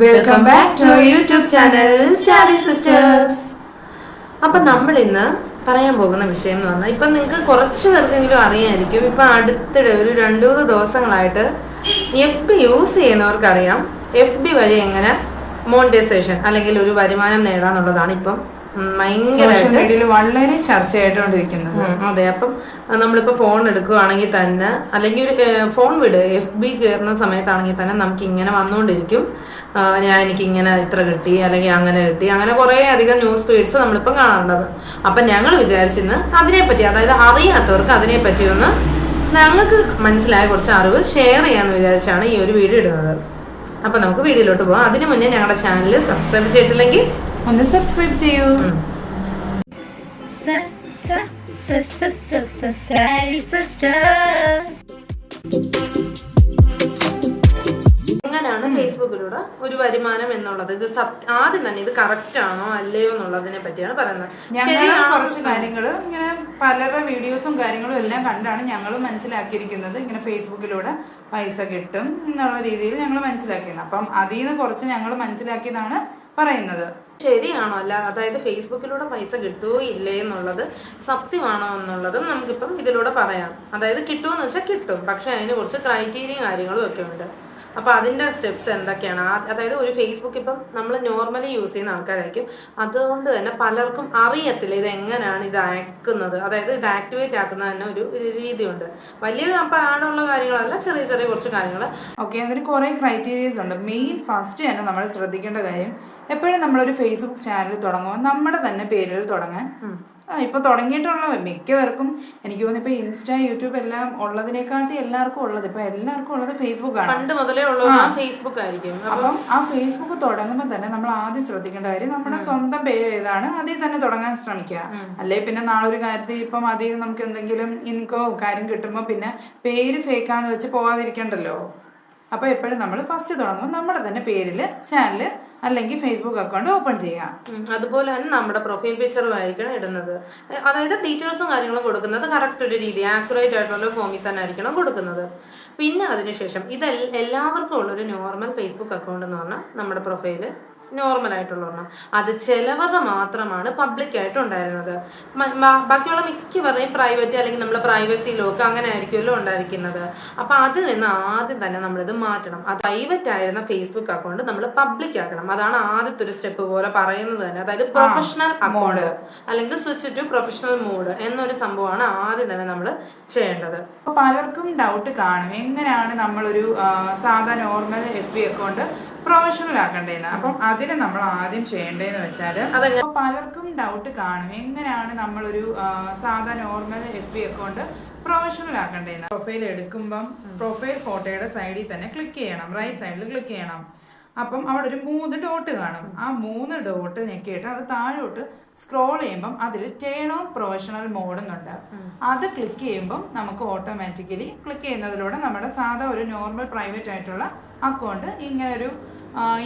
Welcome back to YouTube channel steady sisters അപ്പൊ നമ്മൾ ഇന്ന് പറയാൻ പോകുന്ന വിഷയം എന്ന് പറഞ്ഞാൽ ഇപ്പൊ നിങ്ങൾക്ക് കുറച്ച് പേർക്കെങ്കിലും അറിയായിരിക്കും ഇപ്പൊ അടുത്തിടെ ഒരു രണ്ടു മൂന്ന് ദിവസങ്ങളായിട്ട് എഫ് ബി യൂസ് ചെയ്യുന്നവർക്കറിയാം. എഫ് ബി വഴി എങ്ങനെ മോണിറ്റൈസേഷൻ അല്ലെങ്കിൽ ഒരു വരുമാനം നേടാന്നുള്ളതാണ് ഇപ്പം സോഷ്യൽ ഭയങ്കരമായിട്ട് മീഡിയയിൽ വളരെ ചർച്ചയായിട്ടുകൊണ്ടിരിക്കുന്നത് ആയിട്ടോണ്ടിരിക്കുന്നത് അതെ. അപ്പം നമ്മളിപ്പോ ഫോൺ എടുക്കുകയാണെങ്കിൽ തന്നെ അല്ലെങ്കിൽ ഒരു ഫോൺ വിട്. എഫ് ബി കയറുന്ന സമയത്താണെങ്കിൽ തന്നെ നമുക്ക് ഇങ്ങനെ വന്നുകൊണ്ടിരിക്കും ഞാൻ എനിക്ക് ഇങ്ങനെ ഇത്ര കിട്ടി അല്ലെങ്കിൽ അങ്ങനെ കിട്ടി. അങ്ങനെ കുറേ അധികം ന്യൂസ് ഫീഡ്സ് നമ്മളിപ്പം കാണാറുണ്ട് അപ്പം ഞങ്ങൾ വിചാരിച്ചിന്ന് അതിനെപ്പറ്റി അതായത് അറിയാത്തവർക്ക് അതിനെപ്പറ്റി ഒന്ന് ഞങ്ങൾക്ക് മനസ്സിലായ കുറച്ച് അറിവ് ഷെയർ ചെയ്യാമെന്ന് വിചാരിച്ചാണ് ഈ ഒരു വീഡിയോ ഇടുന്നത്. അപ്പം നമുക്ക് വീഡിയോയിലോട്ട് പോകാം അതിനു മുന്നേ ഞങ്ങളുടെ ചാനൽ സബ്സ്ക്രൈബ് ചെയ്തിട്ടില്ലെങ്കിൽ ഒന്ന് സബ്സ്ക്രൈബ് ചെയ്യൂ. എങ്ങനെയാണ് ഫേസ്ബുക്കിലൂടെ ഒരു വരുമാനം എന്നുള്ളത്? ഇത് സത്യ ആദ്യം തന്നെ ഇത് കറക്റ്റ് ആണോ അല്ലയോ എന്നുള്ളതിനെ പറ്റിയാണ് പറയുന്നത്. ഞങ്ങൾ കുറച്ച് കാര്യങ്ങൾ ഇങ്ങനെ പലരുടെ വീഡിയോസും കാര്യങ്ങളും എല്ലാം കണ്ടാണ് ഞങ്ങൾ മനസ്സിലാക്കിയിരിക്കുന്നത്. ഇങ്ങനെ ഫേസ്ബുക്കിലൂടെ പൈസ കിട്ടും എന്നുള്ള രീതിയിൽ ഞങ്ങൾ മനസ്സിലാക്കിയത്. അപ്പം അതിൽ നിന്ന് കുറച്ച് ഞങ്ങൾ മനസ്സിലാക്കിയതാണ് പറയുന്നത്. ശരിയാണോ? അല്ല അതായത് ഫേസ്ബുക്കിലൂടെ പൈസ കിട്ടുമോ ഇല്ലേ എന്നുള്ളത് സത്യമാണോ എന്നുള്ളതും നമുക്കിപ്പം ഇതിലൂടെ പറയാം. അതായത് കിട്ടുമെന്ന് വെച്ചാൽ കിട്ടും. പക്ഷെ അതിന് കുറച്ച് ക്രൈറ്റീരിയയും കാര്യങ്ങളും ഒക്കെ ഉണ്ട്. അപ്പൊ അതിന്റെ സ്റ്റെപ്സ് എന്തൊക്കെയാണ്? അതായത് ഒരു ഫേസ്ബുക്ക് ഇപ്പം നമ്മൾ നോർമലി യൂസ് ചെയ്യുന്ന ആൾക്കാരായിരിക്കും. അതുകൊണ്ട് തന്നെ പലർക്കും അറിയത്തില്ല ഇത് എങ്ങനെയാണ് ഇത് ആക്കുന്നത്. അതായത് ഇത് ആക്ടിവേറ്റ് ആക്കുന്ന തന്നെ ഒരു ഒരു രീതിയുണ്ട്. വലിയ അപ്പം ആടുള്ള കാര്യങ്ങളല്ല ചെറിയ ചെറിയ കുറച്ച് കാര്യങ്ങൾ ഓക്കെ അതിന് കുറേ ക്രൈറ്റീരിയസ് ഉണ്ട്. മെയിൻ ഫസ്റ്റ് തന്നെ നമ്മൾ ശ്രദ്ധിക്കേണ്ട കാര്യം എപ്പോഴും നമ്മളൊരു ഫേസ്ബുക്ക് ചാനൽ തുടങ്ങുമ്പോൾ നമ്മുടെ തന്നെ പേരിൽ തുടങ്ങാൻ. ആ ഇപ്പൊ തുടങ്ങിയിട്ടുള്ള മിക്കവർക്കും എനിക്ക് തോന്നുന്നു ഇപ്പൊ ഇൻസ്റ്റ യൂട്യൂബ് എല്ലാം ഉള്ളതിനെക്കാട്ടി എല്ലാവർക്കും ഉള്ളത്. ഇപ്പൊ എല്ലാവർക്കും ഉള്ളത് ഫേസ്ബുക്ക് ആണ്. പണ്ട് മുതലേ ഫേസ്ബുക്ക് ആയിരിക്കും. അപ്പം ആ ഫേസ്ബുക്ക് തുടങ്ങുമ്പോൾ തന്നെ നമ്മൾ ആദ്യം ശ്രദ്ധിക്കേണ്ട കാര്യം നമ്മുടെ സ്വന്തം പേര് ഏതാണ് അതിൽ തന്നെ തുടങ്ങാൻ ശ്രമിക്കുക. അല്ലെ പിന്നെ നാളെ ഒരു കാര്യത്തിൽ ഇപ്പം അതിൽ നമുക്ക് എന്തെങ്കിലും ഇൻകോ കാര്യം കിട്ടുമ്പോൾ പിന്നെ പേര് ഫേക്കാന്ന് വെച്ച് പോവാതിരിക്കണ്ടല്ലോ. അപ്പൊ എപ്പോഴും നമ്മൾ ഫസ്റ്റ് തുടങ്ങുമ്പോൾ നമ്മുടെ തന്നെ പേരിൽ ചാനൽ അല്ലെങ്കിൽ ഫേസ്ബുക്ക് അക്കൗണ്ട് ഓപ്പൺ ചെയ്യാം. അതുപോലെ തന്നെ നമ്മുടെ പ്രൊഫൈൽ പിക്ചറും ആയിരിക്കണം ഇടുന്നത്. അതായത് ഡീറ്റെയിൽസും കാര്യങ്ങളും കൊടുക്കുന്നത് കറക്റ്റ് ഒരു രീതി ആക്യുറേറ്റ് ആയിട്ടുള്ള ഫോമിൽ തന്നെ ആയിരിക്കണം കൊടുക്കുന്നത്. പിന്നെ അതിനുശേഷം ഇത് എല്ലാവർക്കും ഉള്ളൊരു നോർമൽ ഫേസ്ബുക്ക് അക്കൗണ്ട് എന്ന് പറഞ്ഞാൽ നമ്മുടെ പ്രൊഫൈൽ നോർമൽ ആയിട്ടുള്ള ഒരെണ്ണം. അത് ചിലവരുടെ മാത്രമാണ് പബ്ലിക് ആയിട്ട് ഉണ്ടായിരുന്നത്. ബാക്കിയുള്ള മിക്കവരുടെയും പ്രൈവറ്റ് അല്ലെങ്കിൽ നമ്മുടെ പ്രൈവസി ലോക്ക് അങ്ങനെ ആയിരിക്കുമല്ലോ ഉണ്ടായിരിക്കുന്നത്. അപ്പൊ അതിൽ നിന്ന് ആദ്യം തന്നെ നമ്മളിത് മാറ്റണം. അത് പ്രൈവറ്റ് ആയിരുന്ന ഫേസ്ബുക്ക് അക്കൗണ്ട് നമ്മൾ പബ്ലിക് ആക്കണം. അതാണ് ആദ്യത്തെ ഒരു സ്റ്റെപ്പ് പോലെ പറയുന്നത് തന്നെ. അതായത് പ്രൊഫഷണൽ അക്കൗണ്ട് അല്ലെങ്കിൽ സ്വിച്ച് ടു പ്രൊഫഷണൽ മോഡ് എന്നൊരു സംഭവമാണ് ആദ്യം തന്നെ നമ്മൾ ചെയ്യേണ്ടത്. പലർക്കും ഡൗട്ട് കാണും. എങ്ങനെയാണ് നമ്മളൊരു സാധാ normal F B account professional ആക്കണ്ടേന്ന് അപ്പം അതിന് നമ്മൾ ആദ്യം ചെയ്യേണ്ടതെന്ന് വെച്ചാൽ പലർക്കും ഡൗട്ട് കാണും. എങ്ങനെയാണ് നമ്മളൊരു സാധാ normal F B account professional ആക്കണ്ടേന്ന് profile എടുക്കുമ്പം പ്രൊഫൈൽ ഫോട്ടോയുടെ സൈഡിൽ തന്നെ ക്ലിക്ക് ചെയ്യണം. റൈറ്റ് സൈഡിൽ ക്ലിക്ക് ചെയ്യണം. അപ്പം അവിടെ ഒരു മൂന്ന് ഡോട്ട് കാണും. ആ മൂന്ന് ഡോട്ട് ഞെക്കിയിട്ട് അത് താഴോട്ട് സ്ക്രോൾ ചെയ്യുമ്പം അതിൽ ടേൺ ഓൺ പ്രൊഫഷണൽ മോഡ് എന്നുണ്ട്. അത് ക്ലിക്ക് ചെയ്യുമ്പം നമുക്ക് ഓട്ടോമാറ്റിക്കലി ക്ലിക്ക് ചെയ്യുന്നതിലൂടെ നമ്മുടെ സാധാ ഒരു നോർമൽ പ്രൈവറ്റ് ആയിട്ടുള്ള അക്കൗണ്ട് ഇങ്ങനെ ഒരു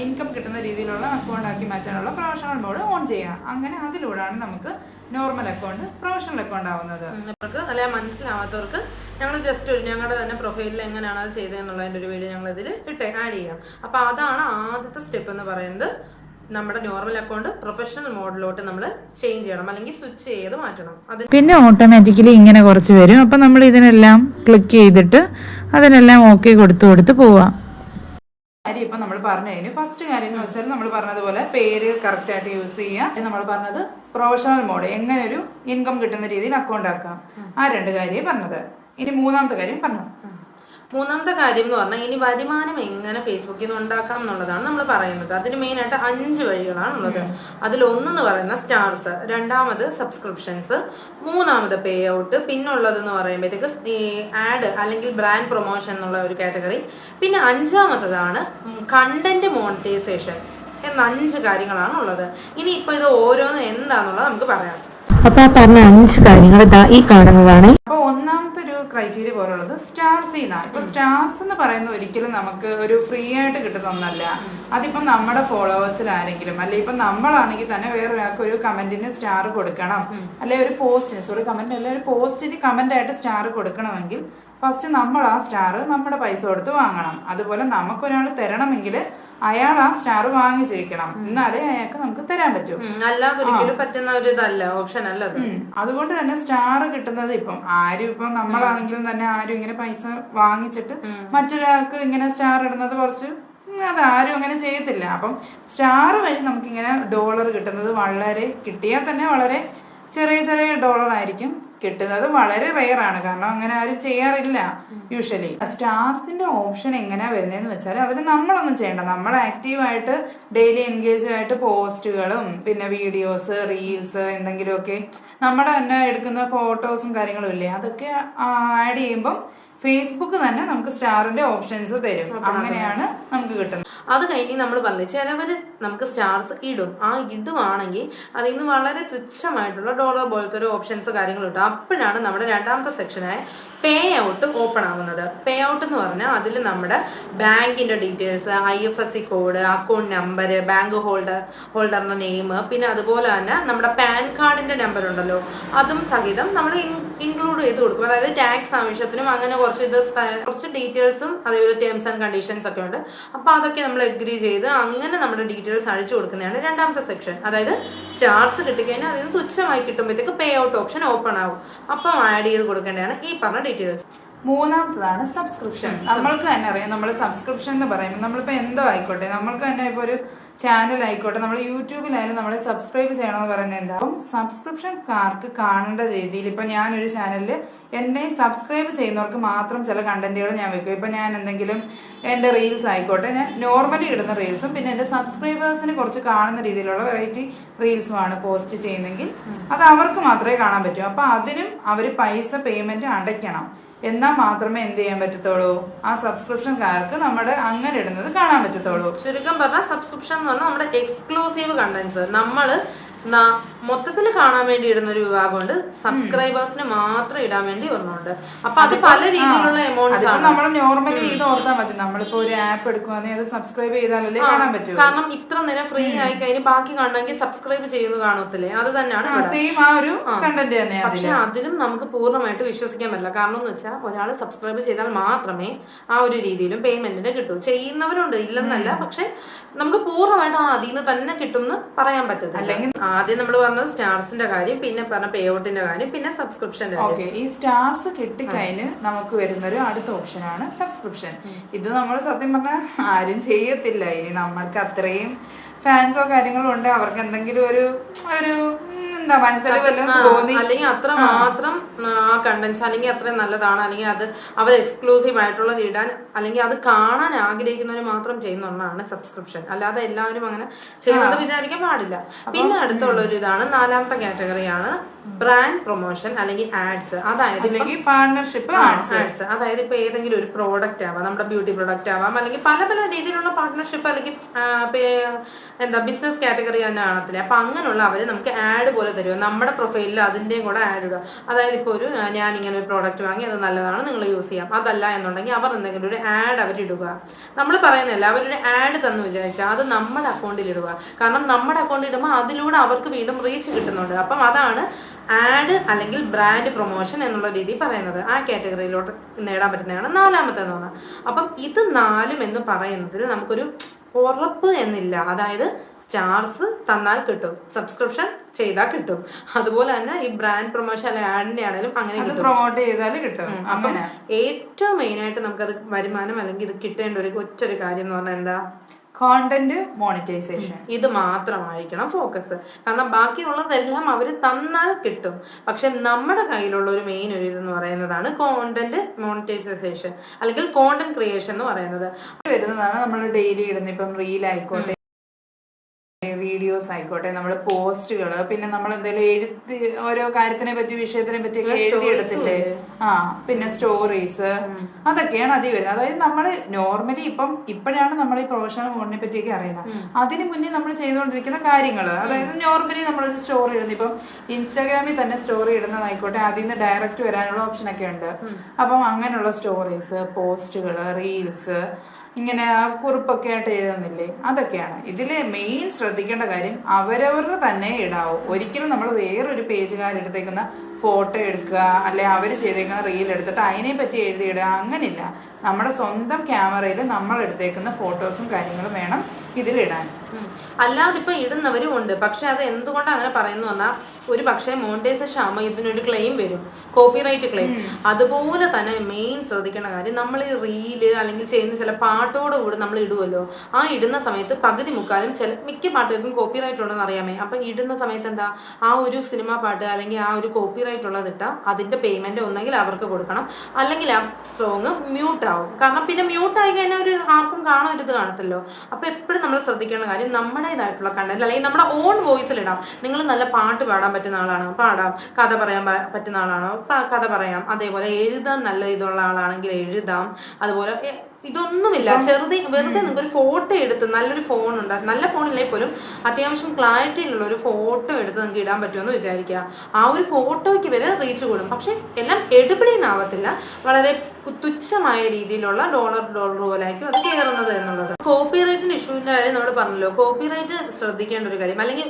ഇൻകം കിട്ടുന്ന രീതിയിലുള്ള അക്കൗണ്ടാക്കി മാറ്റാനുള്ള പ്രൊഫഷണൽ മോഡ് ഓൺ ചെയ്യുക. അങ്ങനെ അതിലൂടെയാണ് നമുക്ക് നോർമൽ അക്കൗണ്ട് പ്രൊഫഷണൽ അക്കൗണ്ട് ആവുന്നത്. അവർക്ക് അല്ലെ മനസ്സിലാവാത്തവർക്ക് ഞങ്ങൾ ജസ്റ്റ് ഒരു ഞങ്ങളുടെ തന്നെ പ്രൊഫൈലിൽ എങ്ങനെയാണ് അത് ചെയ്തതെന്നുള്ളതിന്റെ ഒരു വീഡിയോ ഞങ്ങൾ ഇതിൽ ഇട്ട് ആഡ് ചെയ്യാം. അപ്പൊ അതാണ് ആദ്യത്തെ സ്റ്റെപ്പ് എന്ന് പറയുന്നത്. നമ്മുടെ നോർമൽ അക്കൗണ്ട് പ്രൊഫഷണൽ മോഡിലോട്ട് നമ്മൾ ചേഞ്ച് ചെയ്യണം. അല്ലെങ്കിൽ സ്വിച്ച് ചെയ്ത് മാറ്റണം. അത് പിന്നെ ഓട്ടോമാറ്റിക്കലി ഇങ്ങനെ കുറച്ച് വരും. അപ്പം നമ്മൾ ഇതിനെല്ലാം ക്ലിക്ക് ചെയ്തിട്ട് അതിനെല്ലാം ഓക്കെ കൊടുത്തു കൊടുത്ത് പോവാം. കാര്യം ഇപ്പം നമ്മൾ പറഞ്ഞു കഴിഞ്ഞു ഫസ്റ്റ് കാര്യം എന്ന് വെച്ചാൽ നമ്മൾ പറഞ്ഞതുപോലെ പേര് കറക്റ്റ് ആയിട്ട് യൂസ് ചെയ്യുക നമ്മൾ പറഞ്ഞത് പ്രൊഫഷണൽ മോഡ് എങ്ങനെ ഒരു ഇൻകം കിട്ടുന്ന രീതിയിൽ അക്കൗണ്ട് ആക്കാം. ആ രണ്ട് കാര്യമേ പറഞ്ഞത്. ഇനി മൂന്നാമത്തെ കാര്യം പറഞ്ഞു. മൂന്നാമത്തെ കാര്യം എന്ന് പറഞ്ഞാൽ ഇനി വരുമാനം എങ്ങനെ ഫേസ്ബുക്കിൽ നിന്ന് ഉണ്ടാക്കാം എന്നുള്ളതാണ് നമ്മൾ പറയുന്നത്. അതിന് മെയിൻ ആയിട്ട് അഞ്ച് വഴികളാണ് ഉള്ളത്. അതിൽ ഒന്നെന്ന് പറയുന്ന സ്റ്റാർസ് രണ്ടാമത് സബ്സ്ക്രിപ്ഷൻസ് മൂന്നാമത് പേ ഔട്ട് പിന്നുള്ളത് എന്ന് പറയുമ്പോഴത്തേക്ക് ഈ ആഡ് അല്ലെങ്കിൽ ബ്രാൻഡ് പ്രൊമോഷൻ എന്നുള്ള ഒരു കാറ്റഗറി പിന്നെ അഞ്ചാമത്തതാണ് കണ്ടന്റ് മോണിറ്റൈസേഷൻ എന്ന അഞ്ച് കാര്യങ്ങളാണ് ഉള്ളത്. ഇനി ഇപ്പൊ ഇത് ഓരോന്നും എന്താണെന്നുള്ളത് നമുക്ക് പറയാം. അപ്പൊ ആ പറഞ്ഞ അഞ്ച് കാര്യങ്ങൾ ഇതാ ഈ കാണുന്നതാണ്. അപ്പോൾ ക്രൈറ്റീരിയ പോലുള്ളത് സ്റ്റാർസ് ചെയ്യുന്നതാണ് ഇപ്പൊ സ്റ്റാർസ് എന്ന് പറയുന്ന ഒരിക്കലും നമുക്ക് ഒരു ഫ്രീ ആയിട്ട് കിട്ടുന്ന ഒന്നല്ല. അതിപ്പം നമ്മുടെ ഫോളോവേഴ്സിൽ ആരെങ്കിലും അല്ലെ ഇപ്പം നമ്മളാണെങ്കിൽ തന്നെ വേറെ ഒരാൾക്ക് ഒരു കമന്റിന് സ്റ്റാർ കൊടുക്കണം. അല്ലെ ഒരു പോസ്റ്റിന് സോറി കമന്റ് അല്ലെ ഒരു പോസ്റ്റിന് കമന്റ് ആയിട്ട് സ്റ്റാർ കൊടുക്കണമെങ്കിൽ ഫസ്റ്റ് നമ്മൾ ആ സ്റ്റാർ നമ്മുടെ പൈസ കൊടുത്ത് വാങ്ങണം. അതുപോലെ നമുക്കൊരാൾ തരണമെങ്കിൽ അയാൾ ആ സ്റ്റാർ വാങ്ങിച്ചിരിക്കണം എന്നാലേ അയാൾക്ക് നമുക്ക് തരാൻ പറ്റും. ഒരിക്കലും പറ്റുന്ന ഒരു ഇതല്ല ഓപ്ഷൻ അല്ല അതുകൊണ്ട് തന്നെ സ്റ്റാർ കിട്ടുന്നത് ഇപ്പം ആരും ഇപ്പം നമ്മളാണെങ്കിലും തന്നെ ആരും ഇങ്ങനെ പൈസ വാങ്ങിച്ചിട്ട് മറ്റൊരാൾക്ക് ഇങ്ങനെ സ്റ്റാർ ഇടുന്നത് കുറച്ച് അത് ആരും അങ്ങനെ ചെയ്യത്തില്ല. അപ്പം സ്റ്റാർ വഴി നമുക്കിങ്ങനെ ഡോളർ കിട്ടുന്നത് വളരെ കിട്ടിയാൽ തന്നെ വളരെ ചെറിയ ചെറിയ ഡോളർ ആയിരിക്കും. കിട്ടുന്നത്. വളരെ റെയർ ആണ്. കാരണം അങ്ങനെ ആരും ചെയ്യാറില്ല യൂഷ്വലി സ്റ്റാർസിന്റെ ഓപ്ഷൻ എങ്ങനെയാ വരുന്നതെന്ന് വെച്ചാൽ അതിന് നമ്മളൊന്നും ചെയ്യണ്ട. നമ്മൾ ആക്റ്റീവായിട്ട് ഡെയിലി എൻഗേജ് ആയിട്ട് പോസ്റ്റുകളും പിന്നെ വീഡിയോസ് റീൽസ് എന്തെങ്കിലുമൊക്കെ നമ്മുടെ തന്നെ എടുക്കുന്ന ഫോട്ടോസും കാര്യങ്ങളും ഇല്ലേ? അതൊക്കെ ആഡ് ചെയ്യുമ്പം ഫേസ്ബുക്ക് തന്നെ നമുക്ക് സ്റ്റാറിന്റെ ഓപ്ഷൻസ് തരും. അങ്ങനെയാണ് നമുക്ക് കിട്ടുന്നത്. അത് കഴിഞ്ഞ് നമ്മൾ പറഞ്ഞു ചിലവര് നമുക്ക് സ്റ്റാർസ് ഇടും. ആ ഇടുവാണെങ്കിൽ അതിൽ നിന്ന് വളരെ തുച്ഛമായിട്ടുള്ള ഡോളർ പോലത്തെ ഒരു ഓപ്ഷൻസ് കാര്യങ്ങൾ കിട്ടും അപ്പോഴാണ് നമ്മുടെ രണ്ടാമത്തെ സെക്ഷനായ പേ ഔട്ട് ഓപ്പൺ ആവുന്നത്. പേ ഔട്ട് എന്ന് പറഞ്ഞാൽ അതിൽ നമ്മുടെ ബാങ്കിന്റെ details I F S C code account number bank holder ഹോൾഡറിന്റെ name പിന്നെ അതുപോലെ തന്നെ നമ്മുടെ പാൻ കാർഡിന്റെ നമ്പർ ഉണ്ടല്ലോ. അതും സഹിതം നമ്മൾ ഇൻക്ലൂഡ് ചെയ്ത് കൊടുക്കും. അതായത് ടാക്സ് ആവശ്യത്തിനും അങ്ങനെ കുറച്ച് ഇത് കുറച്ച് ഡീറ്റെയിൽസും അതേപോലെ ടേംസ് ആൻഡ് കണ്ടീഷൻസ് ഒക്കെ ഉണ്ട്. അപ്പോൾ അതൊക്കെ നമ്മൾ എഗ്രി ചെയ്ത് അങ്ങനെ നമ്മുടെ ഡീറ്റെയിൽസ് അടിച്ചു കൊടുക്കുന്നതാണ് രണ്ടാമത്തെ സെക്ഷൻ അതായത് സ്റ്റാർസ് കിട്ടിക്കഴിഞ്ഞാൽ അതിന് തുച്ഛമായി കിട്ടുമ്പോഴത്തേക്ക് പേ ഔട്ട് ഓപ്ഷൻ ഓപ്പൺ ആവും. അപ്പം ആഡ് ചെയ്ത് കൊടുക്കേണ്ടതാണ് ഈ പറഞ്ഞ ഡീറ്റെയിൽസ് മൂന്നാമത്തതാണ് സബ്സ്ക്രിപ്ഷൻ നമ്മൾക്ക് തന്നെ അറിയാം നമ്മൾ സബ്സ്ക്രിപ്ഷൻ എന്ന് പറയുമ്പോൾ നമ്മളിപ്പോൾ എന്തോ ആയിക്കോട്ടെ നമ്മൾക്ക് തന്നെ ഇപ്പോൾ ഒരു ചാനൽ ആയിക്കോട്ടെ നമ്മൾ യൂട്യൂബിലായാലും നമ്മൾ സബ്സ്ക്രൈബ് ചെയ്യണമെന്ന് പറയുന്നത് എന്താവും? സബ്സ്ക്രിപ്ഷൻകാർക്ക് കാണേണ്ട രീതിയിൽ ഇപ്പം ഞാനൊരു ചാനലിൽ എന്നെ സബ്സ്ക്രൈബ് ചെയ്യുന്നവർക്ക് മാത്രം ചില കണ്ടന്റുകൾ ഞാൻ വെക്കും. ഇപ്പം ഞാൻ എന്തെങ്കിലും എന്റെ റീൽസ് ആയിക്കോട്ടെ ഞാൻ നോർമലി ഇടുന്ന റീൽസും പിന്നെ എന്റെ സബ്സ്ക്രൈബേഴ്സിന് കുറച്ച് കാണുന്ന രീതിയിലുള്ള വെറൈറ്റി റീൽസുമാണ് പോസ്റ്റ് ചെയ്യുന്നെങ്കിൽ അത് അവർക്ക് മാത്രമേ കാണാൻ പറ്റൂ. അപ്പോൾ അതിനും അവർ പൈസ പേയ്മെന്റ് അടയ്ക്കണം. എന്നാൽ മാത്രമേ എന്ത് ചെയ്യാൻ പറ്റത്തുള്ളൂ? ആ സബ്സ്ക്രിപ്ഷൻ കാർക്ക് നമ്മുടെ അങ്ങനെ ഇടുന്നത് കാണാൻ പറ്റത്തുള്ളൂ. ചുരുക്കം പറഞ്ഞാൽ സബ്സ്ക്രിപ്ഷൻ എന്ന് പറഞ്ഞാൽ നമ്മുടെ എക്സ്ക്ലൂസീവ് കണ്ടന്റ്സ് നമ്മൾ മൊത്തത്തിൽ കാണാൻ വേണ്ടി ഇടുന്ന ഒരു വിഭാഗമുണ്ട്. സബ്സ്ക്രൈബേഴ്സിന് മാത്രം ഇടാൻ വേണ്ടി ഒന്നുണ്ട് അപ്പൊ അത് പല രീതിയിലുള്ള എമൗണ്ട്സ് ആണ്. നമ്മൾ നോർമലി ഇത് ഓർത്താൽ മതി. നമ്മളിപ്പോ ഒരു ആപ്പ് എടുക്കുവാണെങ്കിൽ അത് സബ്സ്ക്രൈബ് ചെയ്താലല്ലേ കാണാൻ പറ്റും കാരണം ഇത്ര നേരം ഫ്രീ ആയി കഴിഞ്ഞ് ബാക്കി കാണണമെങ്കിൽ സബ്സ്ക്രൈബ് ചെയ്യുന്നു കാണത്തില്ലേ? അത് തന്നെയാണ്. സെയിം ആ ഒരു കണ്ടന്റ് തന്നെയാണ് പക്ഷെ അതിലും നമുക്ക് പൂർണമായിട്ട് വിശ്വസിക്കാൻ പറ്റില്ല. കാരണം എന്ന് വെച്ചാൽ ഒരാൾ സബ്സ്ക്രൈബ് ചെയ്താൽ മാത്രമേ ആ ഒരു രീതിയിലും പേയ്മെന്റിന് കിട്ടൂ. ചെയ്യുന്നവരുണ്ട്. ഇല്ലെന്നല്ല പക്ഷെ നമുക്ക് പൂർണമായിട്ട് ആ അതിൽ നിന്ന് തന്നെ കിട്ടും എന്ന് പറയാൻ പറ്റത്തില്ല. അല്ലെങ്കിൽ ആദ്യം നമ്മൾ പറഞ്ഞത് സ്റ്റാർസിന്റെ കാര്യം പിന്നെ പറഞ്ഞ പേ ഔട്ടിന്റെ കാര്യം പിന്നെ സബ്സ്ക്രിപ്ഷന്റെ ഓക്കെ ഈ സ്റ്റാർസ് കിട്ടിക്കഴിഞ്ഞ് നമുക്ക് വരുന്ന ഒരു അടുത്ത ആണ് സബ്സ്ക്രിപ്ഷൻ ഇത് നമ്മൾ സത്യം പറഞ്ഞാൽ ആരും ചെയ്യത്തില്ല. ഇനി നമ്മൾക്ക് അത്രയും ഫാൻസോ കാര്യങ്ങളോ ഉണ്ട്. അവർക്ക് എന്തെങ്കിലും ഒരു ഒരു എന്താ തോന്നി അല്ലെങ്കിൽ അത്ര മാത്രം ആ കണ്ടൻസ്. അല്ലെങ്കിൽ അത്രയും നല്ലതാണ്. അല്ലെങ്കിൽ അത് അവർ എക്സ്ക്ലൂസീവ് ആയിട്ടുള്ളത് ഇടാൻ അല്ലെങ്കിൽ അത് കാണാൻ ആഗ്രഹിക്കുന്നവർ മാത്രം ചെയ്യുന്ന ഒന്നാണ് സബ്സ്ക്രിപ്ഷൻ അല്ലാതെ എല്ലാവരും അങ്ങനെ ചെയ്യുന്നത് വിചാരിക്കാൻ പാടില്ല. പിന്നെ അടുത്തുള്ള ഒരു ഇതാണ് നാലാമത്തെ കാറ്റഗറിയാണ് ബ്രാൻഡ് പ്രൊമോഷൻ അല്ലെങ്കിൽ ആഡ്സ് അതായത് പാർട്ണർഷിപ്പ് ആഡ്സ് അതായത് ഇപ്പൊ ഏതെങ്കിലും ഒരു പ്രോഡക്റ്റ് ആവാം നമ്മുടെ ബ്യൂട്ടി പ്രോഡക്റ്റ് ആവാം അല്ലെങ്കിൽ പല പല രീതിയിലുള്ള പാർട്ണർഷിപ്പ് അല്ലെങ്കിൽ എന്താ ബിസിനസ് കാറ്റഗറി തന്നെ കാണത്തില്ല അപ്പൊ അങ്ങനെയുള്ള അവർ നമുക്ക് ആഡ് പോലെ തരുമോ നമ്മുടെ പ്രൊഫൈലിൽ അതിന്റെയും കൂടെ ആഡ് ഇടുക അതായത് ഇപ്പോൾ ഒരു ഞാൻ ഇങ്ങനെ ഒരു പ്രോഡക്റ്റ് വാങ്ങി അത് നല്ലതാണ് നിങ്ങൾ യൂസ് ചെയ്യാം. അതല്ല എന്നുണ്ടെങ്കിൽ അവർ എന്തെങ്കിലും ഒരു ആഡ് അവരിടുക നമ്മൾ പറയുന്നില്ല അവരൊരു ആഡ് തന്നു വിചാരിച്ചാൽ അത് നമ്മുടെ അക്കൗണ്ടിൽ ഇടുക. കാരണം നമ്മുടെ അക്കൗണ്ടിൽ ഇടുമ്പോൾ അതിലൂടെ അവർക്ക് വീണ്ടും റീച്ച് കിട്ടുന്നുണ്ട്. അപ്പം അതാണ് ആഡ് അല്ലെങ്കിൽ ബ്രാൻഡ് പ്രൊമോഷൻ എന്നുള്ള രീതി പറയുന്നത്. ആ കാറ്റഗറിയിലോട്ട് നേടാൻ പറ്റുന്നതാണ് നാലാമത്തെന്ന് പറഞ്ഞാൽ അപ്പം ഇത് നാലും എന്ന് പറയുന്നതിൽ നമുക്കൊരു ഉറപ്പ് എന്നില്ല. അതായത് സ്റ്റാർസ് തന്നാൽ കിട്ടും. സബ്സ്ക്രിപ്ഷൻ ചെയ്താൽ കിട്ടും. അതുപോലെ തന്നെ ഈ ബ്രാൻഡ് പ്രൊമോഷൻ അല്ലെങ്കിൽ ആഡിന്റെ ആണെങ്കിലും അങ്ങനെ പ്രൊമോട്ട് ചെയ്താൽ കിട്ടും. അങ്ങനെ. ഏറ്റവും മെയിൻ ആയിട്ട് നമുക്കത് വരുമാനം അല്ലെങ്കിൽ ഇത് കിട്ടേണ്ട ഒരു ഒറ്റൊരു കാര്യം എന്ന് പറഞ്ഞാൽ എന്താ? കോണ്ടന്റ് മോണിറ്റൈസേഷൻ ഇത് മാത്രമായിരിക്കണം ഫോക്കസ് കാരണം ബാക്കിയുള്ളതെല്ലാം അവർ തന്നാൽ കിട്ടും. പക്ഷെ നമ്മുടെ കയ്യിലുള്ള ഒരു മെയിൻ ഒരു ഇതെന്ന് പറയുന്നതാണ് കോണ്ടന്റ് മോണിറ്റൈസേഷൻ അല്ലെങ്കിൽ കോണ്ടന്റ് ക്രിയേഷൻ എന്ന് പറയുന്നത്. വരുന്നതാണ് നമ്മൾ ഡെയിലി ഇടുന്നത് ഇപ്പം റീൽ ആയിക്കോട്ടെ വീഡിയോസ് ആയിക്കോട്ടെ നമ്മൾ പോസ്റ്റുകൾ പിന്നെ നമ്മൾ എന്തെങ്കിലും എഴുതി ഓരോ കാര്യത്തിനെ പറ്റി വിഷയത്തിനെ പറ്റി ഒക്കെ പിന്നെ എഴുതി stories എടുത്തില്ലേ ആ പിന്നെ സ്റ്റോറീസ് അതൊക്കെയാണ് അതി വരുന്നത്. അതായത് നമ്മൾ നോർമലി ഇപ്പം ഇപ്പോഴാണ് നമ്മൾ ഈ പ്രൊഫഷണൽ ഫോണിനെ പറ്റിയൊക്കെ അറിയുന്നത്. അതിന് മുന്നേ നമ്മൾ ചെയ്തുകൊണ്ടിരിക്കുന്ന കാര്യങ്ങൾ അതായത് നോർമലി നമ്മളൊരു സ്റ്റോറി ഇടുന്നു ഇപ്പം ഇൻസ്റ്റാഗ്രാമിൽ തന്നെ സ്റ്റോറി ഇടുന്നതായിക്കോട്ടെ അതിൽ നിന്ന് ഡയറക്റ്റ് വരാനുള്ള ഓപ്ഷൻ ഒക്കെ ഉണ്ട്. അപ്പം അങ്ങനെയുള്ള സ്റ്റോറീസ് പോസ്റ്റുകൾ റീൽസ് ഇങ്ങനെ കുറിപ്പൊക്കെ ആയിട്ട് എഴുതുന്നില്ലേ? അതൊക്കെയാണ്. ഇതിൽ മെയിൻ ശ്രദ്ധിക്കേണ്ട കാര്യം അവരവരുടെ തന്നെ ഇടാവും. ഒരിക്കലും നമ്മൾ വേറൊരു പേജുകാരെടുത്തേക്കുന്ന ഫോട്ടോ എടുക്കുക അല്ലെ അവർ ചെയ്തേക്കുന്ന റീൽ എടുത്തിട്ട് അതിനെ പറ്റി എഴുതിയിടുക അങ്ങനില്ല. നമ്മുടെ സ്വന്തം ക്യാമറയിൽ നമ്മൾ എടുത്തേക്കുന്ന ഫോട്ടോസും കാര്യങ്ങളും വേണം ഇതിലിടാൻ. അല്ലാതെ ഇപ്പൊ ഇടുന്നവരും ഉണ്ട്. പക്ഷെ അത് എന്തുകൊണ്ട് അങ്ങനെ പറയുന്നു പറഞ്ഞാൽ ഒരു പക്ഷേ മോണ്ടേസേഷൻ ആകുമ്പോൾ ഇതിനൊരു ക്ലെയിം വരും കോപ്പിറൈറ്റ് ക്ലെയിം അതുപോലെ തന്നെ മെയിൻ ശ്രദ്ധിക്കേണ്ട കാര്യം നമ്മൾ ഈ റീൽ അല്ലെങ്കിൽ ചെയ്യുന്ന ചില പാട്ടോട് കൂടി നമ്മൾ ഇടുമല്ലോ ആ ഇടുന്ന സമയത്ത് പകുതി മുക്കാലും ചില മിക്ക പാട്ടുകൾക്കും കോപ്പിറൈറ്റ് ഉണ്ടെന്ന് അറിയാമേ. അപ്പൊ ഇടുന്ന സമയത്ത് എന്താ? ആ ഒരു സിനിമ പാട്ട് അല്ലെങ്കിൽ ആ ഒരു കോപ്പിറൈറ്റ് ഉള്ളതിട്ട അതിന്റെ പേയ്മെന്റ് ഒന്നെങ്കിൽ അവർക്ക് കൊടുക്കണം. അല്ലെങ്കിൽ ആ സോങ് മ്യൂട്ട് ആവും. കാരണം പിന്നെ മ്യൂട്ട് ആയി കഴിഞ്ഞാൽ ഒരു ആർക്കും കാണാൻ ഒരു ഇത് കാണത്തില്ലോ. അപ്പൊ എപ്പോഴും നമ്മൾ ശ്രദ്ധിക്കേണ്ട കാര്യം നമ്മുടേതായിട്ടുള്ള കണ്ടന്റ് അല്ലെങ്കിൽ നമ്മുടെ ഓൺ വോയിസിൽ ഇടാം. നിങ്ങൾ നല്ല പാട്ട് പാടാൻ പറ്റുന്ന ആളാണോ. പാടാം. കഥ പറയാൻ പറ്റുന്ന ആളാണോ. കഥ പറയാം. അതേപോലെ എഴുതാൻ നല്ല ഇതുള്ള ആളാണെങ്കിൽ എഴുതാം. അതുപോലെ ഇതൊന്നുമില്ല. ചെറുതെ വെറുതെ നിങ്ങൾക്ക് ഒരു ഫോട്ടോ എടുത്ത് നല്ലൊരു ഫോൺ ഉണ്ട്. നല്ല ഫോണില്ലേ പോലും അത്യാവശ്യം ക്ലാരിറ്റിയിലുള്ള ഒരു ഫോട്ടോ എടുത്ത് നിങ്ങൾക്ക് ഇടാൻ പറ്റുമെന്ന് വിചാരിക്കുക. ആ ഒരു ഫോട്ടോയ്ക്ക് വരെ റീച്ച് കൂടും. പക്ഷെ എല്ലാം എടുപിടിയെന്നാവത്തില്ല വളരെ തുച്ഛമായ രീതിയിലുള്ള ഡോളർ ഡോളർ പോലെ പോലായിരിക്കും അത് കയറുന്നത് എന്നുള്ളത്. കോപ്പി കോപ്പിറൈറ്റിന്റെ ഇഷ്യൂവിന്റെ കാര്യം നമ്മൾ പറഞ്ഞല്ലോ. കോപ്പി റൈറ്റ് ശ്രദ്ധിക്കേണ്ട ഒരു കാര്യം. അല്ലെങ്കിൽ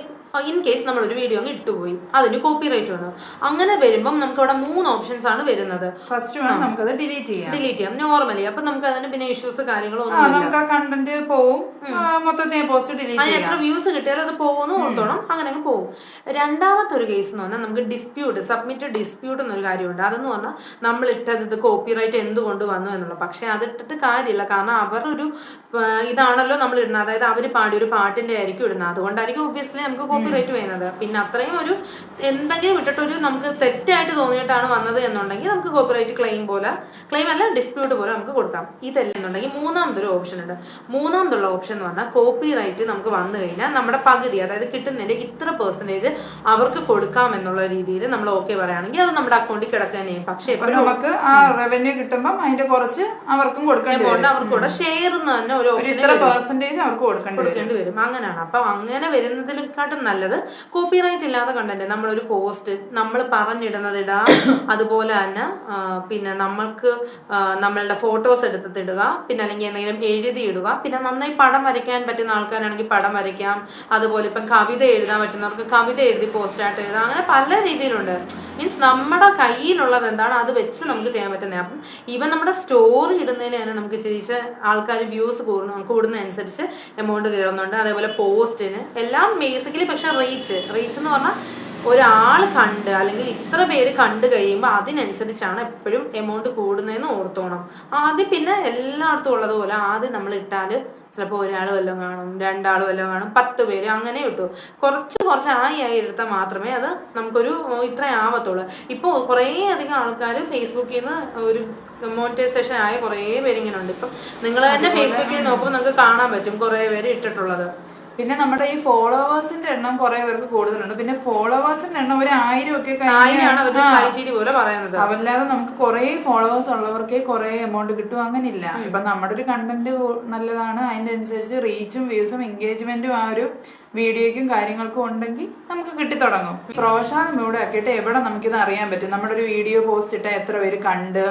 ഇൻ കേസ് നമ്മൾ ഒരു വീഡിയോ അങ്ങ് ഇട്ടുപോയി. അതിന് കോപ്പി റൈറ്റ് വന്നു അങ്ങനെ വരുമ്പോൾ നമുക്ക് അവിടെ മൂന്ന് ഓപ്ഷൻസ് ആണ് വരുന്നത്. ഫസ്റ്റ് വേണം നമുക്കത് ഡിലീറ്റ് ചെയ്യാം ഡിലീറ്റ് ചെയ്യാം. നോർമലി അപ്പൊ നമുക്ക് അതിന് പിന്നെ ഇഷ്യൂസ് കാര്യങ്ങളോ നമുക്ക് ആ കണ്ടന്റ് പോവും. മൊത്തത്തിൽ പോസ്റ്റ് ഡിലീറ്റ് അതിന് എത്ര വ്യൂസ് കിട്ടിയാലും അത് പോകുന്നു ഓർത്തോണം അങ്ങനെ അങ്ങ് പോകും രണ്ടാമത്തെ ഒരു കേസ് എന്ന് പറഞ്ഞാൽ നമുക്ക് ഡിസ്പ്യൂട്ട് സബ്മിറ്റ് ഡിസ്പ്യൂട്ട് എന്നൊരു കാര്യമുണ്ട്. അതെന്ന് പറഞ്ഞാൽ നമ്മൾ ഇട്ടത് ഇത് കോപ്പി റൈറ്റ് എന്തുകൊണ്ട് വന്നു എന്നുള്ളത് പക്ഷെ അത് ഇട്ടിട്ട് കാര്യമില്ല. കാരണം അവർ ഒരു ആ, ഇതാണല്ലോ നമ്മൾ ഇടുന്നത്. അതായത് അവർ പാടിയ ഒരു പാട്ടിന്റെ ആയിരിക്കും ഇടുന്നത്. അതുകൊണ്ടായിരിക്കും ഒബ്വിയസ്ലി നമുക്ക് കോപ്പിറൈറ്റ് വരുന്നത്. പിന്നെ അത്രയും ഒരു എന്തെങ്കിലും വിട്ടിട്ടൊരു ഒരു നമുക്ക് തെറ്റായിട്ട് തോന്നിയിട്ടാണ് വന്നത് എന്നുണ്ടെങ്കിൽ നമുക്ക് കോപ്പിറൈറ്റ് ക്ലെയിം പോലെ ക്ലെയിം അല്ല ഡിസ്പ്യൂട്ട് പോലെ നമുക്ക് കൊടുക്കാം. ഇതല്ല എന്നുണ്ടെങ്കിൽ മൂന്നാമതൊരു ഓപ്ഷൻ ഉണ്ട്. മൂന്നാമതുള്ള ഓപ്ഷൻ എന്ന് പറഞ്ഞാൽ കോപ്പിറൈറ്റ് നമുക്ക് വന്നു കഴിഞ്ഞാൽ നമ്മുടെ പകുതി അതായത് കിട്ടുന്നതിന്റെ ഇത്ര പെർസെന്റേജ് അവർക്ക് കൊടുക്കാം എന്നുള്ള രീതിയിൽ നമ്മൾ ഓക്കെ പറയുകയാണെങ്കിൽ അത് നമ്മുടെ അക്കൗണ്ടിൽ കിടക്കുക തന്നെ പക്ഷേ നമുക്ക് ആ റവന്യൂ കിട്ടുമ്പോൾ അതിന്റെ കുറച്ച് അവർക്കും കൊടുക്കേണ്ടി വരും. അവർക്ക് കൂടെ ഷെയർ എന്ന് തന്നെ ഒരു ഓപ്ഷൻ പെർസെന്റേജ് അവർക്ക് കൊടുക്കേണ്ടി വരും. അങ്ങനെയാണ്. അപ്പൊ അങ്ങനെ വരുന്നതിനെക്കാട്ടും നല്ലത്. കോപ്പിറൈറ്റ് ഇല്ലാത്ത കണ്ടന്റ് നമ്മളൊരു പോസ്റ്റ് നമ്മൾ പറഞ്ഞിടുന്നത് അതുപോലെ തന്നെ പിന്നെ നമ്മൾക്ക് നമ്മളുടെ ഫോട്ടോസ് എടുത്തിടുക പിന്നെ അല്ലെങ്കിൽ എന്തെങ്കിലും എഴുതിയിടുക. പിന്നെ നന്നായി പടം വരയ്ക്കാൻ പറ്റുന്ന ആൾക്കാരാണെങ്കിൽ പടം വരയ്ക്കാം. അതുപോലെ ഇപ്പം കവിത എഴുതാൻ പറ്റുന്നവർക്ക് കവിത എഴുതി പോസ്റ്റായിട്ട് എഴുതാം. അങ്ങനെ പല രീതിയിലുണ്ട്. മീൻസ് നമ്മുടെ കയ്യിലുള്ളത് എന്താണ്? അത് വെച്ച് നമുക്ക് ചെയ്യാൻ പറ്റുന്നത് അപ്പം ഈവൻ നമ്മുടെ സ്റ്റോറി ഇടുന്നതിന് തന്നെ നമുക്ക് ചിരിച്ച് ആൾക്കാർ വ്യൂസ് കൂടുന്ന കൂടുന്നതനുസരിച്ച് എമൗണ്ട് കയറുന്നുണ്ട്. അതേപോലെ പോസ്റ്റിന് എല്ലാം ബേസിക്കലി പക്ഷെ റീച്ച് റീച്ച് എന്ന് പറഞ്ഞാൽ ഒരാൾ കണ്ട് അല്ലെങ്കിൽ ഇത്ര പേര് കണ്ടു കഴിയുമ്പോൾ അതിനനുസരിച്ചാണ് എപ്പോഴും എമൗണ്ട് കൂടുന്നതെന്ന് ഓർത്തോണം. ആദ്യം പിന്നെ എല്ലായിടത്തും ഉള്ളതുപോലെ ആദ്യം നമ്മൾ ഇട്ടാൽ ചിലപ്പോൾ ഒരാൾ വല്ലതും കാണും രണ്ടാൾ വല്ലതും കാണും പത്ത് പേര് അങ്ങനെ കിട്ടും കുറച്ച് കുറച്ച് ആയി ആയി എടുത്താൽ മാത്രമേ അത് നമുക്കൊരു ഇത്ര ഇത്രേ ആവത്തുള്ളൂ. ഇപ്പോൾ കുറേ അധികം ആൾക്കാർ ഫേസ്ബുക്കിൽ നിന്ന് ഒരു മോണിറ്റൈസേഷൻ ആയ കുറേ പേര് ഇങ്ങനെ ഉണ്ട്. ഇപ്പം നിങ്ങൾ തന്നെ ഫേസ്ബുക്കിൽ നോക്കുമ്പോൾ നിങ്ങൾക്ക് കാണാൻ പറ്റും കുറേ പേര് ഇട്ടിട്ടുള്ളത്. പിന്നെ നമ്മുടെ ഈ ഫോളോവേഴ്സിന്റെ എണ്ണം കുറെ പേർക്ക് കൂടുതലുണ്ട്. പിന്നെ ഫോളോവേഴ്സിന്റെ എണ്ണം ഒരു ആയിരം ഒക്കെ അതല്ലാതെ നമുക്ക് കുറെ ഫോളോവേഴ്സ് ഉള്ളവർക്കേ കുറെ എമൗണ്ട് കിട്ടും അങ്ങനില്ല ഇപ്പൊ നമ്മുടെ ഒരു കണ്ടന്റ് നല്ലതാണ്. അതിന്റെ അനുസരിച്ച് റീച്ചും വ്യൂസും എൻഗേജ്മെന്റും ആ ഒരു വീഡിയോയ്ക്കും കാര്യങ്ങൾക്കും ഉണ്ടെങ്കിൽ നമുക്ക് കിട്ടിത്തുടങ്ങും. പ്രൊഫഷണൽ മൂഡ് ആക്കിയിട്ട് എവിടെ നമുക്കിത് അറിയാൻ പറ്റും? നമ്മുടെ ഒരു വീഡിയോ പോസ്റ്റ് ഇട്ട എത്ര പേര് കണ്ട്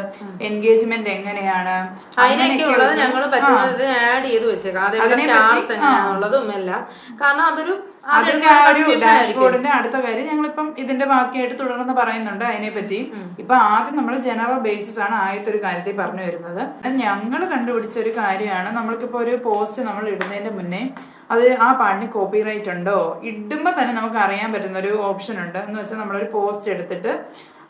എൻഗേജ്മെന്റ് എങ്ങനെയാണ്? അതിനൊക്കെ ഉള്ളത് ഞങ്ങൾ. പറ്റുന്നത് ആഡ് ചെയ്ത് വെച്ചേക്കാം. അതേപോലെ അതിനെപ്പറ്റി, സ്റ്റാർസ് എങ്ങനെയാണുള്ളതും എല്ലാം. കാരണം അതൊരു അതിന്റെ ആ ഒരു ഡാഷ്ബോർഡിന്റെ അടുത്ത കാര്യം ഞങ്ങളിപ്പം ഇതിന്റെ ബാക്കിയായിട്ട് തുടർന്ന് പറയുന്നുണ്ട് അതിനെപ്പറ്റി. ഇപ്പൊ ആദ്യം നമ്മൾ ജനറൽ ബേസിസ് ആണ് ആദ്യത്തെ ഒരു കാര്യത്തിൽ പറഞ്ഞു വരുന്നത്. ഞങ്ങൾ കണ്ടുപിടിച്ച ഒരു കാര്യമാണ്. നമ്മൾക്കിപ്പോ ഒരു പോസ്റ്റ് നമ്മൾ ഇടുന്നതിന്റെ മുന്നേ അത് ആ പാട്ടിന് കോപ്പിറൈറ്റ് ഉണ്ടോ? ഇടുമ്പോൾ തന്നെ നമുക്ക് അറിയാൻ പറ്റുന്ന ഒരു ഓപ്ഷൻ ഉണ്ട്. എന്ന് വെച്ചാൽ നമ്മളൊരു പോസ്റ്റ് എടുത്തിട്ട്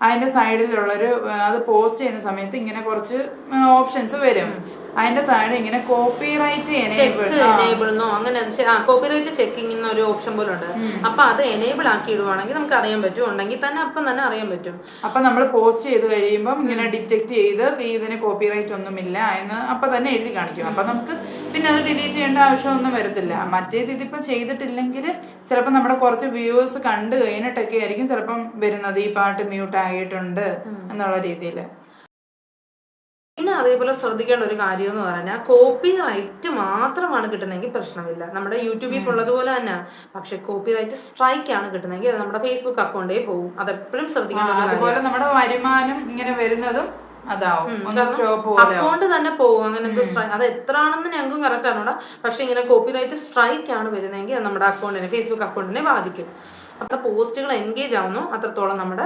അതിന്റെ സൈഡിലുള്ളൊരു അത് പോസ്റ്റ് ചെയ്യുന്ന സമയത്ത് ഇങ്ങനെ കുറച്ച് ഓപ്ഷൻസ് വരും. അതിന്റെ താഴെ ഇങ്ങനെ കോപ്പി റൈറ്റ് എനേബിൾ അങ്ങനെ കോപ്പിറൈറ്റ് ചെക്കിംഗ് എന്നൊരു ഓപ്ഷൻ പോലെ ഉണ്ട്. അപ്പൊ അത് എനേബിൾ ആക്കി ഇടുവാണെങ്കിൽ നമുക്ക് അറിയാൻ പറ്റും. ഉണ്ടെങ്കിൽ തന്നെ അപ്പം തന്നെ അറിയാൻ പറ്റും. അപ്പൊ നമ്മൾ പോസ്റ്റ് ചെയ്ത് കഴിയുമ്പോൾ ഇങ്ങനെ ഡിറ്റക്ട് ചെയ്ത് ഇതിന് കോപ്പി കോപ്പിറൈറ്റ് ഒന്നുമില്ല എന്ന് അപ്പൊ തന്നെ എഴുതി കാണിക്കും. അപ്പൊ നമുക്ക് പിന്നെ അത് ഡിലീറ്റ് ചെയ്യേണ്ട ആവശ്യമൊന്നും വരത്തില്ല. മറ്റേത് ഇതിപ്പോ ചെയ്തിട്ടില്ലെങ്കിൽ ചിലപ്പോൾ നമ്മുടെ കുറച്ച് വ്യൂവേഴ്സ് കണ്ടു കഴിഞ്ഞിട്ടൊക്കെ ആയിരിക്കും ചിലപ്പം വരുന്നത് ഈ പാട്ട് മ്യൂട്ട് ആയിട്ടുണ്ട് എന്നുള്ള രീതിയിൽ. പിന്നെ അതേപോലെ ശ്രദ്ധിക്കേണ്ട ഒരു കാര്യം എന്ന് പറഞ്ഞാൽ കോപ്പി റൈറ്റ് മാത്രമാണ് കിട്ടുന്നതെങ്കിൽ പ്രശ്നമില്ല. നമ്മുടെ യൂട്യൂബിൽ ഉള്ളതുപോലെ തന്നെ. പക്ഷെ കോപ്പി റൈറ്റ് സ്ട്രൈക്ക് ആണ് കിട്ടുന്നതെങ്കിൽ അത് നമ്മുടെ ഫേസ്ബുക്ക് അക്കൗണ്ടേ പോകും. അതെപ്പോഴും ശ്രദ്ധിക്കേണ്ട ഒരു അതുപോലെ നമ്മുടെ വരുമാനം ഇങ്ങനെ വരുന്നതും. അക്കൗണ്ട് തന്നെ പോകും. അങ്ങനെ എന്തോ സ്ട്രൈക്ക് അത് എത്ര ആണെന്ന് ഞങ്ങൾക്കും കറക്റ്റ് ആണോടാ പക്ഷെ ഇങ്ങനെ കോപ്പി റൈറ്റ് സ്ട്രൈക്ക് ആണ് വരുന്നതെങ്കിൽ അത് നമ്മുടെ അക്കൗണ്ടിനെ ഫേസ്ബുക്ക് അക്കൗണ്ടിനെ ബാധിക്കും. അപ്പോൾ പോസ്റ്റുകൾ എൻഗേജ് ആവുന്നു. അത്രത്തോളം നമ്മുടെ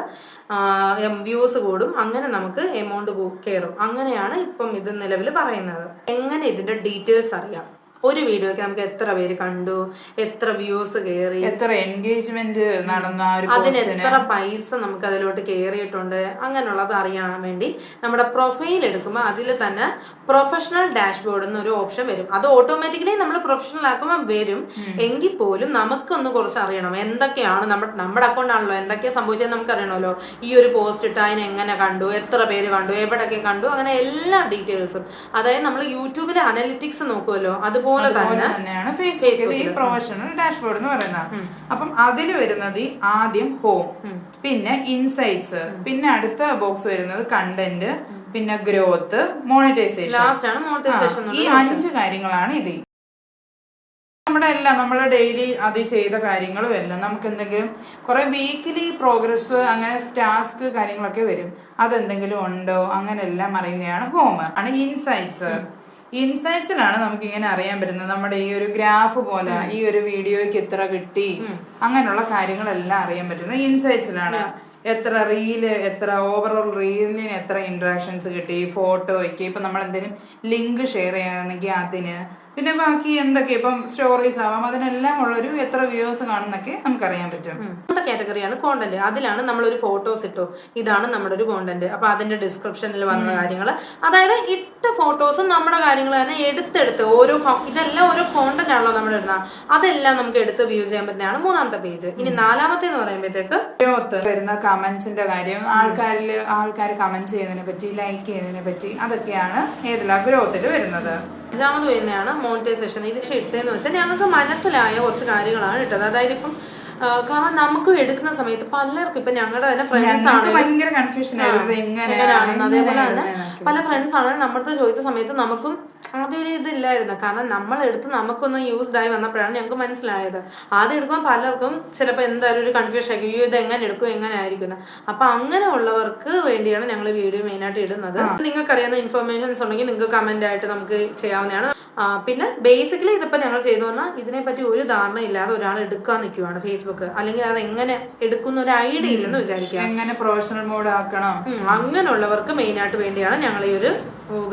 വ്യൂസ് കൂടും. അങ്ങനെ നമുക്ക് എമൗണ്ട് കയറും. അങ്ങനെയാണ് ഇപ്പം ഇത് നിലവിൽ പറയുന്നത്. എങ്ങനെ ഇതിന്റെ ഡീറ്റെയിൽസ് അറിയാം? ഒരു വീഡിയോക്ക് നമുക്ക് എത്ര പേര് കണ്ടു? എത്ര വ്യൂസ് കയറി? എത്ര എൻഗേജ്മെന്റ് നടന്ന അതിന് എത്ര പൈസ നമുക്ക് അതിലോട്ട് കയറിയിട്ടുണ്ട് അങ്ങനെയുള്ളത് അറിയാൻ വേണ്ടി നമ്മുടെ പ്രൊഫൈൽ എടുക്കുമ്പോൾ അതിൽ തന്നെ പ്രൊഫഷണൽ ഡാഷ്ബോർഡ് എന്നൊരു ഓപ്ഷൻ വരും. അത് ഓട്ടോമാറ്റിക്കലി നമ്മൾ പ്രൊഫഷണൽ ആക്കുമ്പോൾ വരും. എങ്കിൽ പോലും നമുക്കൊന്ന് കുറച്ച് അറിയണം. എന്തൊക്കെയാണ് നമ്മുടെ നമ്മുടെ അക്കൗണ്ട് ആണല്ലോ. എന്തൊക്കെയാ സംഭവിച്ചത് നമുക്ക് അറിയണമല്ലോ ഈ ഒരു പോസ്റ്റ് ഇട്ട് അതിനെ എങ്ങനെ കണ്ടു? എത്ര പേര് കണ്ടു? എവിടെയൊക്കെ കണ്ടു? അങ്ങനെ എല്ലാ ഡീറ്റെയിൽസും അതായത് നമ്മൾ യൂട്യൂബിലെ അനലിറ്റിക്സ് നോക്കുമല്ലോ അതുപോലെ അതുപോലെ തന്നെ തന്നെയാണ് ഫേസ്ബുക്കിൽ ഈ പ്രൊഫഷണൽ ഡാഷ്ബോർഡ് എന്ന് പറയുന്നത്. അപ്പം അതിൽ വരുന്നത് ഈ ആദ്യം ഹോം പിന്നെ ഇൻസൈറ്റ്സ് പിന്നെ അടുത്ത ബോക്സ് വരുന്നത് കണ്ടന്റ് പിന്നെ ഗ്രോത്ത് മോണിറ്റൈസേഷൻ ലാസ്റ്റ് ആണ് മോണിറ്റൈസേഷൻ ഈ അഞ്ച് കാര്യങ്ങളാണ് ഇത്. നമ്മുടെ എല്ലാം നമ്മൾ ഡെയിലി അത് ചെയ്ത കാര്യങ്ങളും എല്ലാം നമുക്ക് എന്തെങ്കിലും കുറെ വീക്കിലി പ്രോഗ്രസ് അങ്ങനെ ടാസ്ക് കാര്യങ്ങളൊക്കെ വരും. അതെന്തെങ്കിലും ഉണ്ടോ? അങ്ങനെ എല്ലാം അറിയുന്നതാണ് ഹോം ആണ് ഇൻസൈറ്റ്സ് ഇൻസൈറ്റ്സിലാണ് നമുക്ക് ഇങ്ങനെ അറിയാൻ പറ്റുന്നത്. നമ്മുടെ ഈ ഒരു ഗ്രാഫ് പോലെ ഈ ഒരു വീഡിയോയ്ക്ക് എത്ര കിട്ടി. അങ്ങനെയുള്ള കാര്യങ്ങളെല്ലാം അറിയാൻ പറ്റുന്നത്. ഇൻസൈറ്റ്സിലാണ് എത്ര റീൽ എത്ര ഓവറോൾ റീലിന് എത്ര ഇൻട്രാക്ഷൻസ് കിട്ടി ഫോട്ടോയ്ക്ക് ഇപ്പൊ നമ്മൾ എന്തെങ്കിലും ലിങ്ക് ഷെയർ ചെയ്യണമെങ്കിൽ അതിന് പിന്നെ ബാക്കി എന്തൊക്കെ? ഇപ്പം സ്റ്റോറീസ് ആവാം. അതിനെല്ലാം ഉള്ളൊരു എത്ര വ്യൂവേഴ്സ് കാണുന്നൊക്കെ നമുക്കറിയാൻ പറ്റും. രണ്ടാമത്തെ കാറ്റഗറിയാണ് കോണ്ടന്റ് അതിലാണ് നമ്മൾ ഒരു ഫോട്ടോസ് ഇട്ടു. ഇതാണ് നമ്മുടെ ഒരു കോണ്ടന്റ് അപ്പൊ അതിന്റെ ഡിസ്ക്രിപ്ഷനിൽ വന്ന കാര്യങ്ങൾ അതായത് ഇട്ട ഫോട്ടോസും നമ്മുടെ കാര്യങ്ങൾ തന്നെ എടുത്തെടുത്ത് ഓരോ ഇതെല്ലാം ഓരോ കോണ്ടന്റ് ആണല്ലോ നമ്മൾ ഇടുന്നത്. അതെല്ലാം നമുക്ക് എടുത്ത് വ്യൂ ചെയ്യാൻ പറ്റുന്നതാണ് മൂന്നാമത്തെ പേജ് ഇനി നാലാമത്തെ എന്ന് പറയുമ്പോഴത്തേക്ക് ഗ്രോത്ത് വരുന്ന കമന്റ്സിന്റെ കാര്യം ആൾക്കാരിൽ ആൾക്കാർ കമന്റ് ചെയ്യുന്നതിനെ പറ്റി ലൈക്ക് ചെയ്യുന്നതിനെ പറ്റി അതൊക്കെയാണ് ഏതിലാ ഗ്രോത്തിൽ വരുന്നത്. അഞ്ചാമത് വരുന്നതാണ് മോണിറ്റൈസേഷൻ. ഇത് പക്ഷേ ഇട്ടതെന്ന് വെച്ചാൽ ഞങ്ങൾക്ക് മനസ്സിലായ കുറച്ച് കാര്യങ്ങളാണ് ഇട്ടത്. അതായത് ഇപ്പം കാരണം നമുക്ക് എടുക്കുന്ന സമയത്ത് പലർക്കും ഇപ്പൊ ഞങ്ങളുടെ തന്നെ ഫ്രണ്ട്സ് ആണ് ഭയങ്കര കൺഫ്യൂഷൻ ആയിരുന്നു. എങ്ങനെയാണെന്ന് എങ്ങനെയാണ്? അതേപോലെ തന്നെ എങ്ങനെയാണ് പല ഫ്രണ്ട്സ് ആണെങ്കിലും നമ്മുടെ ചോദിച്ച സമയത്ത് നമുക്കും ഒരു ഇതില്ലായിരുന്നു. കാരണം നമ്മൾ എടുത്ത് നമുക്കൊന്ന് യൂസ്ഡ് ആയി വന്നപ്പോഴാണ് ഞങ്ങൾക്ക് മനസ്സിലായത്. ആദ്യം എടുക്കുമ്പോൾ പലർക്കും ചിലപ്പോൾ എന്തായാലും ഒരു കൺഫ്യൂഷൻ ആയിരിക്കും. അയ്യോ ഇത് എങ്ങനെ എടുക്കും? എങ്ങനെ ആയിരിക്കും. അപ്പൊ അങ്ങനെ ഉള്ളവർക്ക് വേണ്ടിയാണ് ഞങ്ങൾ വീഡിയോ മെയിൻ ആയിട്ട് ഇടുന്നത്. നിങ്ങൾക്ക് അറിയാവുന്ന ഇൻഫർമേഷൻസ് ഉണ്ടെങ്കിൽ നിങ്ങൾക്ക് കമന്റ് ആയിട്ട് നമുക്ക് ചെയ്യാവുന്നതാണ്. പിന്നെ ബേസിക്കലി ഇതിപ്പോ ഞങ്ങൾ ചെയ്തു പറഞ്ഞാൽ ഇതിനെപ്പറ്റി ഒരു ധാരണ ഇല്ലാതെ ഒരാൾ എടുക്കാൻ നിൽക്കുവാണ് ഫേസ്ബുക്ക് അല്ലെങ്കിൽ അത് എങ്ങനെ എടുക്കുന്ന ഒരു ഐഡിയ ഇല്ലെന്ന് വിചാരിക്കുക. എങ്ങനെ പ്രൊഫഷണൽ മോഡ് ആക്കണം? അങ്ങനെയുള്ളവർക്ക് മെയിൻ ആയിട്ട് വേണ്ടിയാണ് ഞങ്ങൾ ഈ ഒരു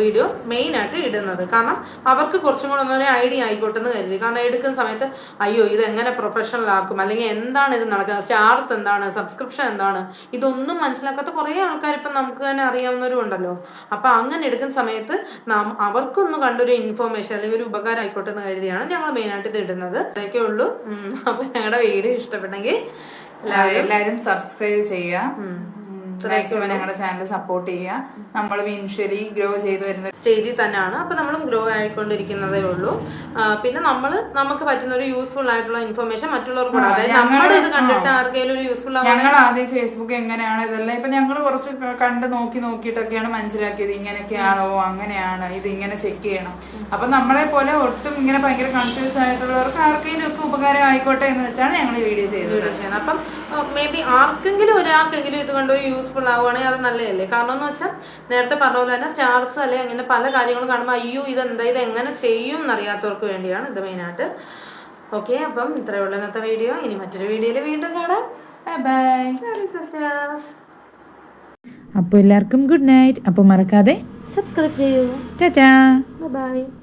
വീഡിയോ മെയിൻ ആയിട്ട് ഇടുന്നത്. കാരണം അവർക്ക് കുറച്ചും കൂടെ ഒന്നൊരു ഐഡിയ ആയിക്കോട്ടെ എന്ന് കരുതി. കാരണം എടുക്കുന്ന സമയത്ത് അയ്യോ ഇത് എങ്ങനെ പ്രൊഫഷണൽ ആക്കും? അല്ലെങ്കിൽ എന്താണ് ഇത് നടക്കുന്നത്? സ്റ്റാർസ് എന്താണ്? സബ്സ്ക്രിപ്ഷൻ എന്താണ്? ഇതൊന്നും മനസ്സിലാക്കാത്ത കുറേ ആൾക്കാർ ഇപ്പം നമുക്ക് തന്നെ അറിയാവുന്നവരും ഉണ്ടല്ലോ. അപ്പം അങ്ങനെ എടുക്കുന്ന സമയത്ത് നാം അവർക്കൊന്ന് കണ്ടൊരു ഇൻഫോർമേഷൻ അല്ലെങ്കിൽ ഒരു ഉപകാരം ആയിക്കോട്ടെ എന്ന് കരുതിയാണ് ഞങ്ങൾ മെയിൻ ആയിട്ട് ഇത് ഇടുന്നത്. അതൊക്കെ ഉള്ളൂ. അപ്പോൾ ഞങ്ങളുടെ വീഡിയോ ഇഷ്ടപ്പെട്ടെങ്കിൽ എല്ലാവരും സബ്സ്ക്രൈബ് ചെയ്യുക. മാക്സിമം ഞങ്ങളുടെ ചാനൽ സപ്പോർട്ട് ചെയ്യുക. നമ്മൾ വിൻഷ്യലി ഗ്രോ ചെയ്തു വരുന്ന സ്റ്റേജിൽ തന്നെയാണ്. അപ്പൊ നമ്മളും ഗ്രോ ആയിക്കൊണ്ടിരിക്കുന്നതേ ഉള്ളൂ. പിന്നെ നമ്മൾ നമുക്ക് പറ്റുന്ന ഒരു യൂസ്ഫുൾ ആയിട്ടുള്ള ഇൻഫർമേഷൻ മറ്റുള്ളവർക്ക് അതായത് നമ്മുടെ ഇത് കണ്ടിട്ട് ആർക്കെങ്കിലും ഒരു യൂസ്ഫുൾ ഞങ്ങൾ ആദ്യം ഫേസ്ബുക്ക് എങ്ങനെയാണ് ഇതെല്ലാം ഇപ്പൊ ഞങ്ങൾ കുറച്ച് കണ്ട് നോക്കി നോക്കിയിട്ടൊക്കെയാണ് മനസ്സിലാക്കിയത്. ഇങ്ങനെയൊക്കെയാണോ? അങ്ങനെയാണ്. ഇത് ഇങ്ങനെ ചെക്ക് ചെയ്യണം. അപ്പൊ നമ്മളെ പോലെ ഒട്ടും ഇങ്ങനെ ഭയങ്കര കൺഫ്യൂസ് ആയിട്ടുള്ളവർക്ക് ആർക്കെങ്കിലും ഒക്കെ ഉപകാരം ആയിക്കോട്ടെ എന്ന് വെച്ചാണ് ഞങ്ങൾ ഈ വീഡിയോ ചെയ്തത്. ചെയ്യുന്നത്. അപ്പം മേ ബി ആർക്കെങ്കിലും ഒരാൾക്കെങ്കിലും ഇത് കണ്ടൊരു ഒരു യൂസ്ഫുൾ ആവുകയാണെങ്കിൽ അത് നല്ലതല്ലേ? കാരണം എന്ന് വെച്ചാൽ നേരത്തെ പറഞ്ഞ പോലെ തന്നെ സ്റ്റാർസ് അല്ലെ അങ്ങനെ പല കാര്യങ്ങളും കാണുമ്പോൾ അയ്യോ ഇത് എന്താ ഇത് എങ്ങനെ ചെയ്യും എന്നറിയാത്തവർക്ക് വേണ്ടിയാണ് ഇത് മെയിനായിട്ട് ഓക്കെ അപ്പം ഇത്രയേ ഉള്ളൂ ഇന്നത്തെ വീഡിയോ ഇനി മറ്റൊരു വീഡിയോയിൽ വീണ്ടും കാണാം. ബൈ സിസ്റ്റേഴ്സ് അപ്പോൾ എല്ലാവർക്കും ഗുഡ് നൈറ്റ് അപ്പോൾ മറക്കാതെ സബ്സ്ക്രൈബ് ചെയ്യൂ. ചാ ബൈ